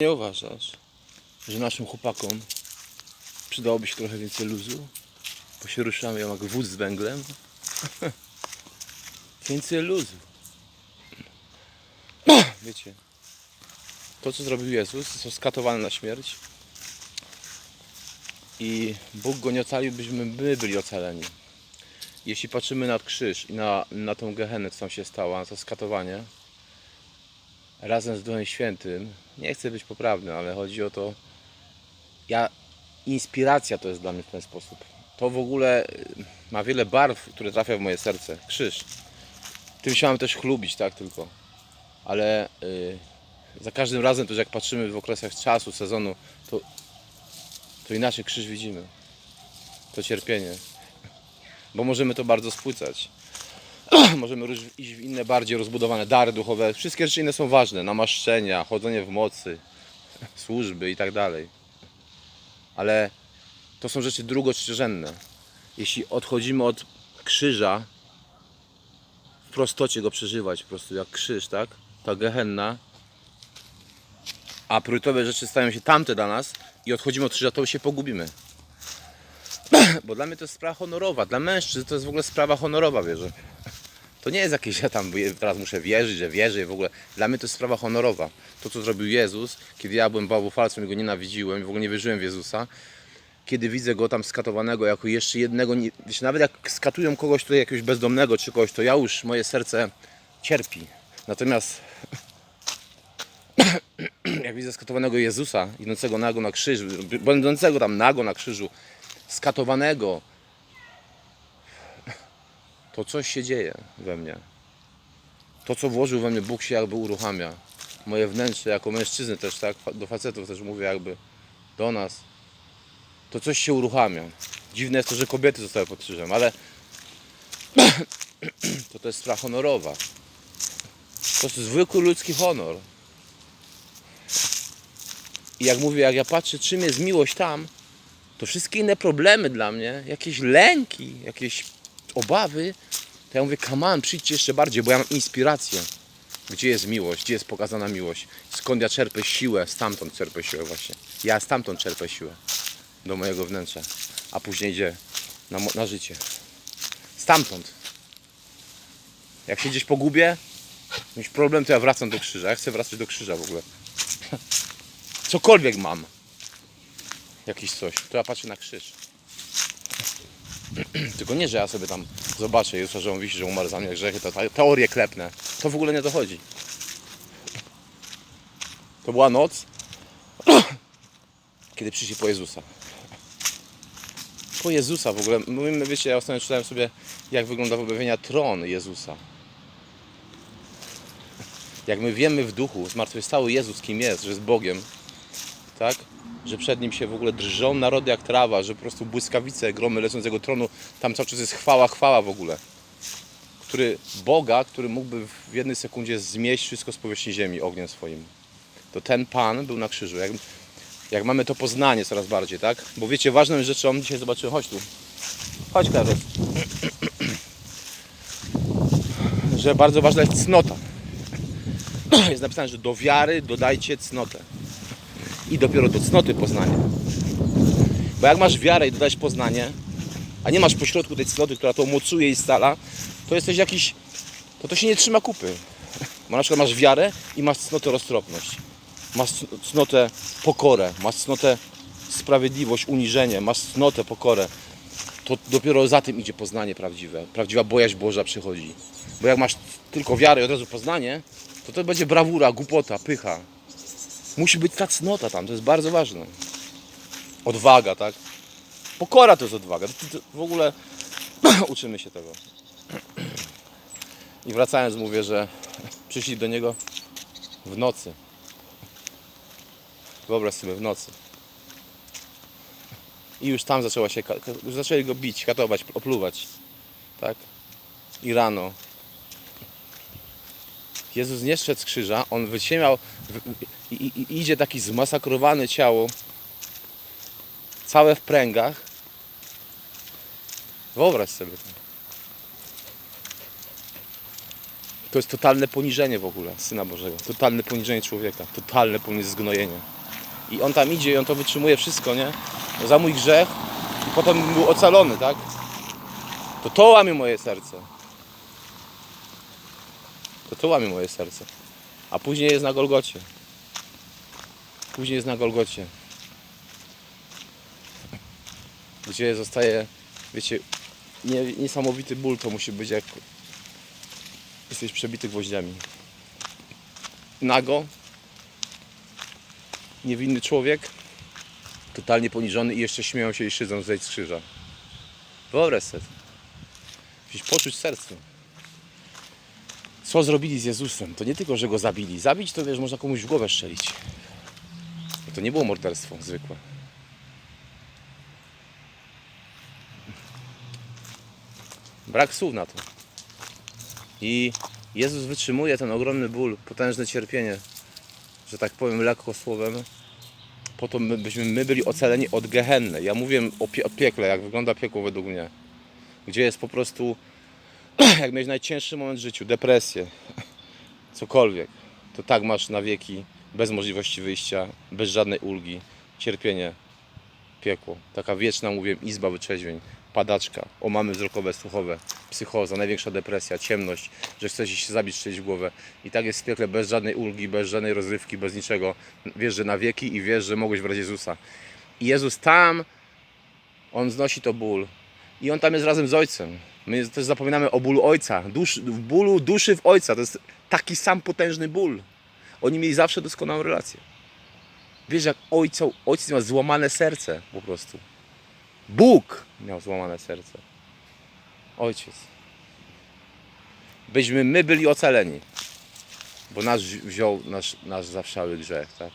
Nie uważasz, że naszym chłopakom przydałoby się trochę więcej luzu? Bo się ruszamy jak wóz z węglem. więcej luzu. Wiecie, to co zrobił Jezus, został skatowany na śmierć i Bóg go nie ocalił, byśmy my byli ocaleni. Jeśli patrzymy na krzyż i na, na tą gehenę, co tam się stało, na to skatowanie, razem z Duchem Świętym, nie chcę być poprawny, ale chodzi o to, ja, inspiracja to jest dla mnie w ten sposób. To w ogóle y, ma wiele barw, które trafia w moje serce. Krzyż. Tym się mam też chlubić, tak tylko. Ale y, za każdym razem też jak patrzymy w okresach czasu, sezonu, to, to inaczej krzyż widzimy. To cierpienie. Bo możemy to bardzo spłycać. możemy iść w inne bardziej rozbudowane dary duchowe. Wszystkie rzeczy inne są ważne. Namaszczenia, chodzenie w mocy, służby i tak dalej. Ale to są rzeczy drugotrzężenne. Jeśli odchodzimy od krzyża, w prostocie go przeżywać, po prostu jak krzyż, tak? Ta gehenna. A priorytetowe rzeczy stają się tamte dla nas i odchodzimy od krzyża, to się pogubimy. Bo dla mnie to jest sprawa honorowa. Dla mężczyzn to jest w ogóle sprawa honorowa, wierzę. To nie jest jakieś, ja tam teraz muszę wierzyć, że wierzę w ogóle. Dla mnie to jest sprawa honorowa. To, co zrobił Jezus, kiedy ja byłem bałwochwalcą i go nienawidziłem w ogóle nie wierzyłem w Jezusa, kiedy widzę go tam skatowanego jako jeszcze jednego, wiesz, nawet jak skatują kogoś tutaj jakiegoś bezdomnego czy kogoś, to ja już, moje serce cierpi. Natomiast jak widzę skatowanego Jezusa, idącego nago na krzyż, będącego tam nago na krzyżu, skatowanego, to coś się dzieje we mnie. To, co włożył we mnie Bóg się jakby uruchamia. Moje wnętrze, jako mężczyzny też, tak, do facetów też mówię jakby, do nas. To coś się uruchamia. Dziwne jest to, że kobiety zostały pod krzyżem, ale to to jest sprawa honorowa. To jest zwykły ludzki honor. I jak mówię, jak ja patrzę, czym jest miłość tam, to wszystkie inne problemy dla mnie, jakieś lęki, jakieś obawy, to ja mówię, on, przyjdźcie jeszcze bardziej, bo ja mam inspirację. Gdzie jest miłość? Gdzie jest pokazana miłość? Skąd ja czerpę siłę? Stamtąd czerpę siłę właśnie. Ja stamtąd czerpę siłę do mojego wnętrza, a później idzie na, na życie. Stamtąd. Jak się gdzieś pogubię, mieć problem, to ja wracam do krzyża. Ja chcę wracać do krzyża w ogóle. Cokolwiek mam. Jakiś coś, to ja patrzę na krzyż. Tylko nie, że ja sobie tam zobaczę Jezusa, że on wisi, że umarł za mnie grzechy, to teorie klepne. To w ogóle nie dochodzi. To była noc, kiedy przyszli po Jezusa. Po Jezusa w ogóle. Mówimy, wiecie, ja ostatnio czytałem sobie, jak wygląda w objawienia tron Jezusa. Jak my wiemy w duchu, zmartwychwstały Jezus kim jest, że jest Bogiem, tak? Że przed nim się w ogóle drżą narody jak trawa, że po prostu błyskawice, gromy lecą z jego tronu, tam cały czas jest chwała, chwała w ogóle. Który Boga, który mógłby w jednej sekundzie zmieść wszystko z powierzchni ziemi ogniem swoim. To ten Pan był na krzyżu. Jak, jak mamy to poznanie coraz bardziej, tak? Bo wiecie, ważną rzeczą, dzisiaj zobaczymy, chodź tu. Chodź, Karol. Że bardzo ważna jest cnota. Jest napisane, że do wiary dodajcie cnotę i dopiero do cnoty poznanie. Bo jak masz wiarę i dodać poznanie, a nie masz pośrodku tej cnoty, która to mocuje i stala, to jesteś jakiś, to to się nie trzyma kupy. Bo na przykład masz wiarę i masz cnotę roztropność. Masz cn- cnotę pokorę, masz cnotę sprawiedliwość, uniżenie, masz cnotę pokorę. To dopiero za tym idzie poznanie prawdziwe. Prawdziwa bojaźń Boża przychodzi. Bo jak masz tylko wiarę i od razu poznanie, to to będzie brawura, głupota, pycha. Musi być ta cnota tam, to jest bardzo ważne. Odwaga, tak? Pokora to jest odwaga. W ogóle uczymy się tego. I wracając mówię, że przyszli do niego w nocy. Wyobraź sobie w nocy. I już tam zaczęła się, już zaczęli go bić, katować, opluwać. Tak? I rano Jezus nie szedł z krzyża, on wyciemiał w- i, i, idzie taki zmasakrowane ciało, całe w pręgach. Wyobraź sobie to. To jest totalne poniżenie w ogóle Syna Bożego. Totalne poniżenie człowieka. Totalne zgnojenie. I on tam idzie i on to wytrzymuje wszystko, nie? Za mój grzech i potem był ocalony, tak? To to łamie moje serce. To to łamie moje serce. A później jest na Golgocie. Później jest na Golgocie. Gdzie zostaje, wiecie, nie, niesamowity ból to musi być jak jesteś przebity gwoździami. Nago, niewinny człowiek, totalnie poniżony i jeszcze śmieją się i szydzą zejść z krzyża. Wyobraź sobie. Musisz poczuć w sercu. Co zrobili z Jezusem? To nie tylko, że go zabili. Zabić to wiesz, można komuś w głowę strzelić. To nie było morderstwo zwykłe. Brak słów na to. I Jezus wytrzymuje ten ogromny ból, potężne cierpienie, że tak powiem lekko słowem, po to my, byśmy my byli ocaleni od Gehenny. Ja mówię o, pie, o piekle, jak wygląda piekło według mnie. Gdzie jest po prostu, jak mieć najcięższy moment w życiu, depresję, cokolwiek, to tak masz na wieki, bez możliwości wyjścia, bez żadnej ulgi, cierpienie, piekło. Taka wieczna, mówię, izba wyczeźwień, padaczka, omamy wzrokowe, słuchowe, psychoza, największa depresja, ciemność, że chcesz się zabić, strzelić w głowę. I tak jest w piekle bez żadnej ulgi, bez żadnej rozrywki, bez niczego. Wiesz, że na wieki i wiesz, że mogłeś brać Jezusa. I Jezus tam, On znosi to ból. I On tam jest razem z Ojcem. My też zapominamy o bólu Ojca, w bólu duszy w Ojca. To jest taki sam potężny ból. Oni mieli zawsze doskonałą relację. Wiesz, jak ojco, ojciec miał złamane serce po prostu. Bóg miał złamane serce. Ojciec. Byśmy my byli ocaleni. Bo nas wziął nasz, nasz zawszały grzech, tak?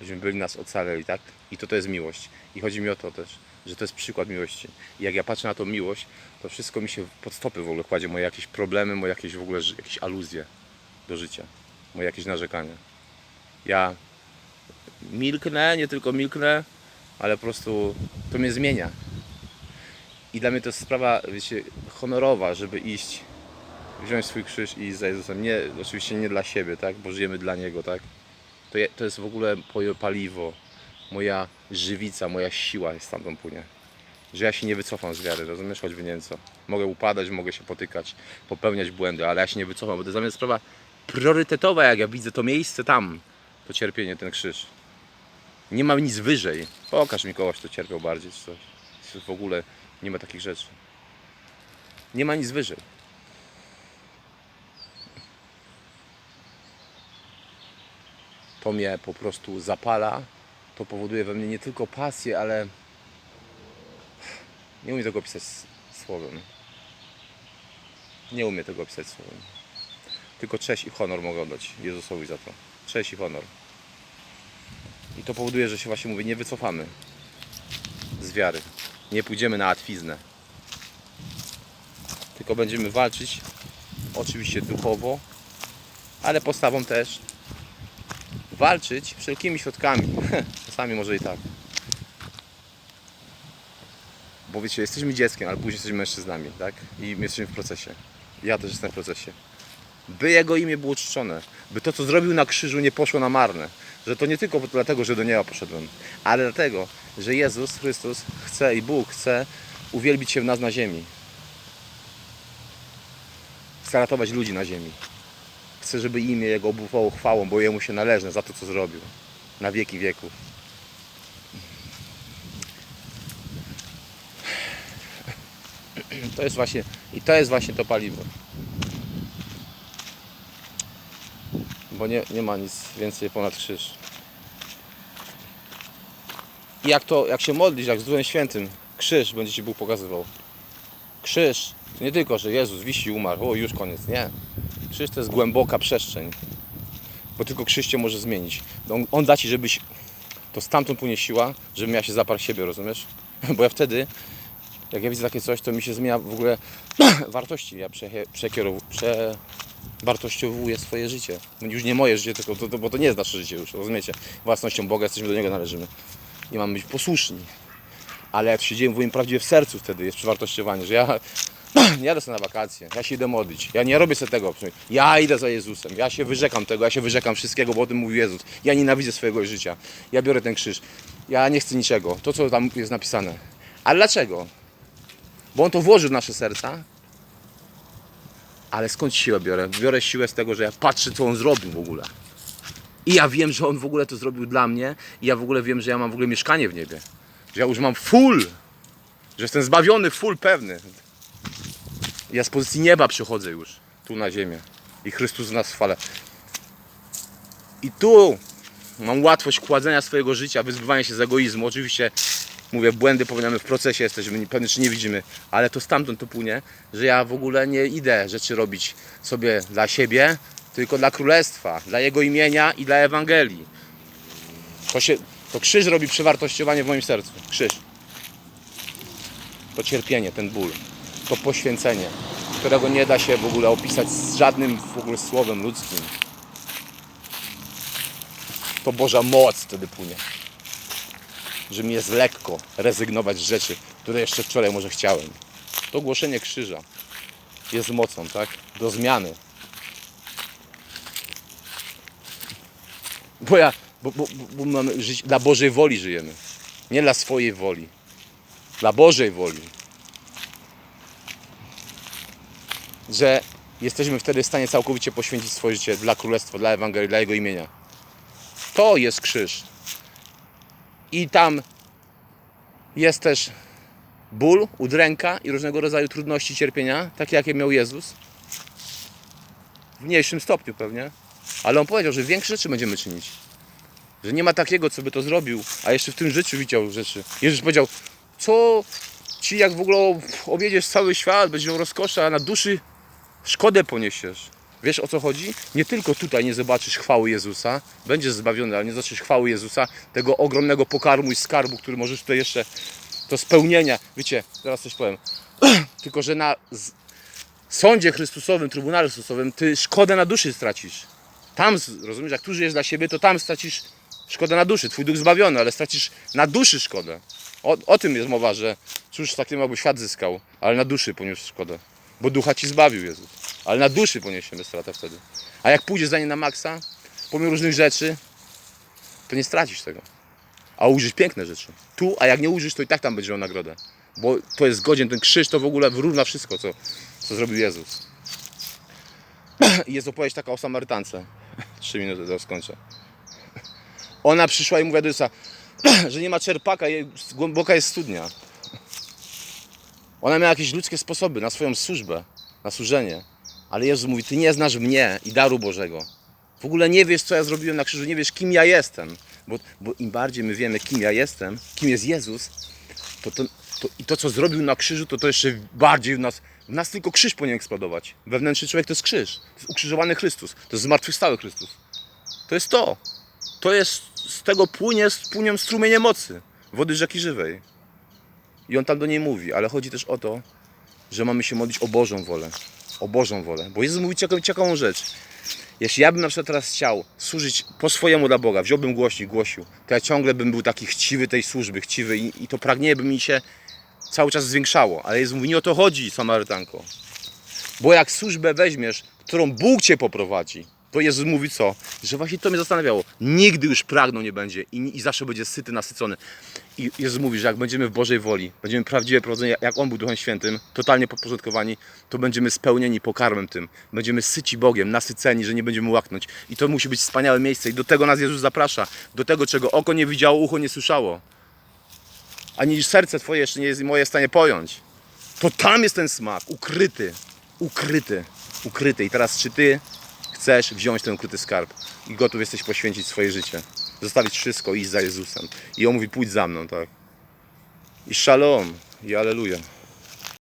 Byśmy byli nas ocaleli, tak? I to to jest miłość. I chodzi mi o to też, że to jest przykład miłości. I jak ja patrzę na tą miłość, to wszystko mi się pod stopy w ogóle kładzie. Moje jakieś problemy, moje jakieś w ogóle jakieś aluzje do życia. Moje jakieś narzekania. Ja milknę, nie tylko milknę, ale po prostu to mnie zmienia. I dla mnie to jest sprawa, wiecie, honorowa, żeby iść, wziąć swój krzyż i iść za Jezusem. Nie, oczywiście nie dla siebie, tak, bo żyjemy dla Niego, tak. To, je, to jest w ogóle moje paliwo, moja żywica, moja siła jest stamtąd płynie. Że ja się nie wycofam z wiary, rozumiesz, choćby nie wiem co. Mogę upadać, mogę się potykać, popełniać błędy, ale ja się nie wycofam, bo to jest dla mnie sprawa priorytetowa, jak ja widzę to miejsce tam, to cierpienie, ten krzyż. Nie ma nic wyżej. Pokaż mi kogoś, kto cierpiał bardziej, czy coś. W ogóle nie ma takich rzeczy. Nie ma nic wyżej. To mnie po prostu zapala. To powoduje we mnie nie tylko pasję, ale nie umiem tego opisać słowem. Nie umiem tego opisać słowem. Tylko cześć i honor mogę oddać Jezusowi za to. Cześć i honor. I to powoduje, że się właśnie mówię, nie wycofamy z wiary. Nie pójdziemy na łatwiznę. Tylko będziemy walczyć oczywiście duchowo, ale postawą też walczyć wszelkimi środkami. Czasami może i tak. Bo wiecie, jesteśmy dzieckiem, ale później jesteśmy mężczyznami, tak? I my jesteśmy w procesie. Ja też jestem w procesie. By Jego imię było czczone. By to, co zrobił na krzyżu, nie poszło na marne. Że to nie tylko dlatego, że do nieba poszedłem, ale dlatego, że Jezus Chrystus chce i Bóg chce uwielbić się w nas na ziemi. Chce ratować ludzi na ziemi. Chce, żeby imię Jego obufało chwałą, bo Jemu się należy za to, co zrobił. Na wieki wieków. To jest właśnie, i to jest właśnie to paliwo. Bo nie, nie ma nic więcej ponad krzyż. I jak to, jak się modlisz, jak z Duchem Świętym, krzyż będzie Ci Bóg pokazywał. Krzyż to nie tylko, że Jezus wisi umarł, o już koniec, nie. Krzyż to jest głęboka przestrzeń. Bo tylko krzyż Cię może zmienić. On, on da Ci, żebyś, to stamtąd płynie siła, żebym ja się zaparł siebie, rozumiesz? Bo ja wtedy, jak ja widzę takie coś, to mi się zmienia w ogóle wartości. Ja prze, prze, wartościowuję swoje życie. Już nie moje życie, tylko to, to, bo to nie jest nasze życie już, rozumiecie? Własnością Boga jesteśmy do Niego należymy. I mamy być posłuszni. Ale jak się dzieje, mówimy prawdziwie w sercu wtedy jest przewartościowanie, że ja Nie jadę sobie na wakacje, ja się idę modlić. Ja nie robię sobie tego. Ja idę za Jezusem. Ja się wyrzekam tego, ja się wyrzekam wszystkiego, bo o tym mówi Jezus. Ja nienawidzę swojego życia. Ja biorę ten krzyż. Ja nie chcę niczego. To, co tam jest napisane. Ale dlaczego? Bo On to włożył w nasze serca. Ale skąd siłę biorę? Biorę siłę z tego, że ja patrzę, co On zrobił w ogóle. I ja wiem, że On w ogóle to zrobił dla mnie. I ja w ogóle wiem, że ja mam w ogóle mieszkanie w niebie. Że ja już mam full. Że jestem zbawiony, full pewny. Ja z pozycji nieba przychodzę już tu na ziemię i Chrystus w nas chwale. I tu mam łatwość kładzenia swojego życia, wyzbywania się z egoizmu. Oczywiście mówię, błędy popełniamy w procesie, jesteśmy pewnie czy nie widzimy, ale to stamtąd to płynie, że ja w ogóle nie idę rzeczy robić sobie dla siebie, tylko dla królestwa, dla jego imienia i dla Ewangelii. To, się, to krzyż robi przewartościowanie w moim sercu. Krzyż. To cierpienie, ten ból to poświęcenie, którego nie da się w ogóle opisać z żadnym w ogóle słowem ludzkim. To Boża moc wtedy płynie. Że mi jest lekko rezygnować z rzeczy, które jeszcze wczoraj może chciałem. To głoszenie krzyża jest mocą, tak? Do zmiany. Bo ja, bo, bo, bo, mamy żyć dla Bożej woli żyjemy. Nie dla swojej woli. Dla Bożej woli. że jesteśmy wtedy w stanie całkowicie poświęcić swoje życie dla Królestwa, dla Ewangelii, dla Jego imienia. To jest krzyż. I tam jest też ból, udręka i różnego rodzaju trudności, cierpienia, takie jakie miał Jezus. W mniejszym stopniu pewnie. Ale On powiedział, że większe rzeczy będziemy czynić. Że nie ma takiego, co by to zrobił, a jeszcze w tym życiu widział rzeczy. Jezus powiedział, co ci jak w ogóle objedziesz cały świat, będziesz miał rozkosze, a na duszy szkodę poniesiesz. Wiesz o co chodzi? Nie tylko tutaj nie zobaczysz chwały Jezusa, będziesz zbawiony, ale nie zobaczysz chwały Jezusa, tego ogromnego pokarmu i skarbu, który możesz tutaj jeszcze, to spełnienia. Wiecie, zaraz coś powiem. tylko, że na sądzie Chrystusowym, Trybunale Chrystusowym, ty szkodę na duszy stracisz. Tam, rozumiesz, jak tu żyjesz dla siebie, to tam stracisz szkodę na duszy. Twój duch zbawiony, ale stracisz na duszy szkodę. O, o tym jest mowa, że cóż takim jakby świat zyskał, ale na duszy poniósł szkodę. Bo ducha ci zbawił Jezus. Ale na duszy poniesiemy stratę wtedy. A jak pójdziesz za nie na maksa, pomimo różnych rzeczy, to nie stracisz tego. A użyć piękne rzeczy. Tu, a jak nie użysz, to i tak tam będziesz miał nagrodę. Bo to jest godzien, ten krzyż to w ogóle wyrówna wszystko, co, co zrobił Jezus. I jest opowieść taka o Samarytance. Trzy minuty, to skończę. Ona przyszła i mówiła do Jezusa, że nie ma czerpaka, głęboka jest studnia. Ona miała jakieś ludzkie sposoby na swoją służbę, na służenie. Ale Jezus mówi, ty nie znasz mnie i daru Bożego. W ogóle nie wiesz, co ja zrobiłem na krzyżu, nie wiesz, kim ja jestem. Bo, bo im bardziej my wiemy, kim ja jestem, kim jest Jezus, to, to, to i to, co zrobił na krzyżu, to to jeszcze bardziej w nas, w nas tylko krzyż powinien eksplodować. Wewnętrzny człowiek to jest krzyż. To jest ukrzyżowany Chrystus. To jest zmartwychwstały Chrystus. To jest to. To jest, z tego płynie, płynią strumienie mocy. Wody rzeki żywej. I on tam do niej mówi, ale chodzi też o to, że mamy się modlić o Bożą wolę. O Bożą wolę. Bo Jezus mówi ciekawą, ciekawą rzecz. Jeśli ja bym na przykład teraz chciał służyć po swojemu dla Boga, wziąłbym głośnik, głosił, to ja ciągle bym był taki chciwy tej służby, chciwy i, i to pragnienie by mi się cały czas zwiększało. Ale Jezus mówi, nie o to chodzi, Samarytanko. Bo jak służbę weźmiesz, którą Bóg cię poprowadzi, to Jezus mówi co? Że właśnie to mnie zastanawiało. Nigdy już pragnął nie będzie i, i zawsze będzie syty, nasycony. I Jezus mówi, że jak będziemy w Bożej woli, będziemy prawdziwie prowadzeni, jak On był Duchem Świętym, totalnie podporządkowani, to będziemy spełnieni pokarmem tym. Będziemy syci Bogiem, nasyceni, że nie będziemy łaknąć. I to musi być wspaniałe miejsce i do tego nas Jezus zaprasza. Do tego, czego oko nie widziało, ucho nie słyszało. Ani serce Twoje jeszcze nie jest moje w stanie pojąć. To tam jest ten smak, ukryty, ukryty, ukryty. I teraz czy Ty chcesz wziąć ten ukryty skarb i gotów jesteś poświęcić swoje życie, zostawić wszystko i iść za Jezusem. I on mówi, pójdź za mną, tak. I szalom, i aleluja.